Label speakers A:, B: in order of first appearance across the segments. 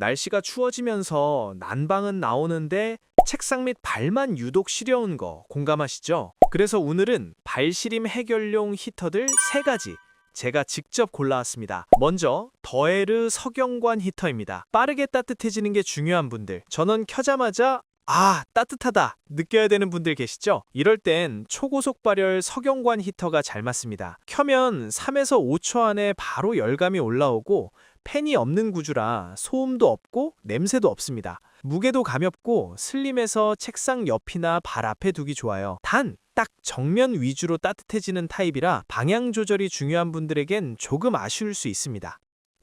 A: 날씨가 추워지면서 난방은 나오는데 책상 및 발만 유독 시려운 거 공감하시죠? 그래서 오늘은 발시림 해결용 히터들 세가지 제가 직접 골라왔습니다. 먼저 더에르 석영관 히터입니다. 빠르게 따뜻해지는 게 중요한 분들. 전원 켜자마자 아, 따뜻하다 느껴야 되는 분들 계시죠? 이럴 땐 초고속 발열 석영관 히터가 잘 맞습니다. 켜면 3에서 5초 안에 바로 열감이 올라오고 팬이 없는 구조라 소음도 없고 냄새도 없습니다. 무게도 가볍고 슬림해서 책상 옆이나 발 앞에 두기 좋아요. 단, 딱 정면 위주로 따뜻해지는 타입이라 방향 조절이 중요한 분들에겐 조금 아쉬울 수 있습니다.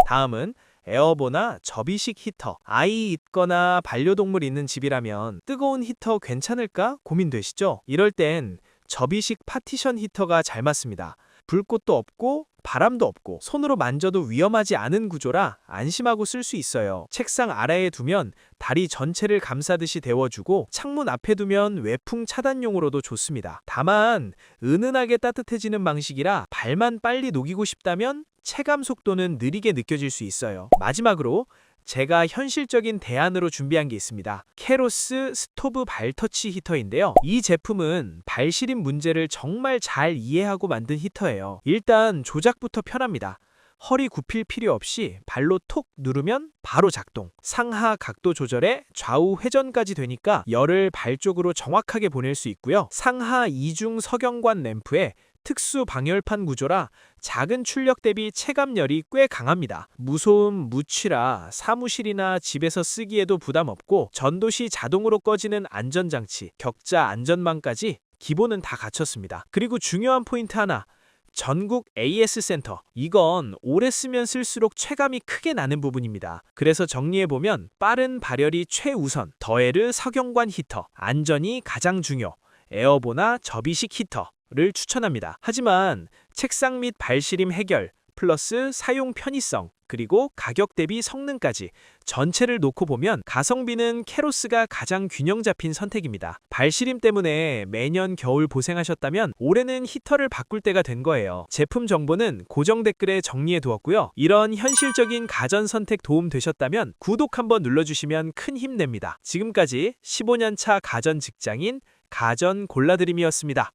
A: 다음은 에어보나 접이식 히터. 아이 있거나 반려동물 있는 집이라면 뜨거운 히터 괜찮을까 고민되시죠? 이럴 땐 접이식 파티션 히터가 잘 맞습니다. 불꽃도 없고 바람도 없고 손으로 만져도 위험하지 않은 구조라 안심하고 쓸 수 있어요. 책상 아래에 두면 다리 전체를 감싸듯이 데워주고 창문 앞에 두면 외풍 차단용으로도 좋습니다. 다만 은은하게 따뜻해지는 방식이라 발만 빨리 녹이고 싶다면 체감 속도는 느리게 느껴질 수 있어요. 마지막으로 제가 현실적인 대안으로 준비한 게 있습니다. 캐로스 스토브 발터치 히터인데요. 이 제품은 발 시림 문제를 정말 잘 이해하고 만든 히터예요. 일단 조작부터 편합니다. 허리 굽힐 필요 없이 발로 톡 누르면 바로 작동. 상하 각도 조절에 좌우 회전까지 되니까 열을 발 쪽으로 정확하게 보낼 수 있고요. 상하 이중 석영관 램프에 특수 방열판 구조라 작은 출력 대비 체감열이 꽤 강합니다. 무소음, 무취라 사무실이나 집에서 쓰기에도 부담 없고 전도시 자동으로 꺼지는 안전장치, 격자 안전망까지 기본은 다 갖췄습니다. 그리고 중요한 포인트 하나. 전국 AS 센터. 이건 오래 쓰면 쓸수록 체감이 크게 나는 부분입니다. 그래서 정리해보면 빠른 발열이 최우선, 더에르 석영관 히터, 안전이 가장 중요, 에어보나 접이식 히터 를 추천합니다. 하지만 책상 및 발시림 해결, 플러스 사용 편의성, 그리고 가격 대비 성능까지 전체를 놓고 보면 가성비는 캐로스가 가장 균형 잡힌 선택입니다. 발시림 때문에 매년 겨울 고생하셨다면 올해는 히터를 바꿀 때가 된 거예요. 제품 정보는 고정 댓글에 정리해 두었고요. 이런 현실적인 가전 선택 도움 되셨다면 구독 한번 눌러주시면 큰 힘 냅니다. 지금까지 15년 차 가전 직장인 가전 골라드림이었습니다.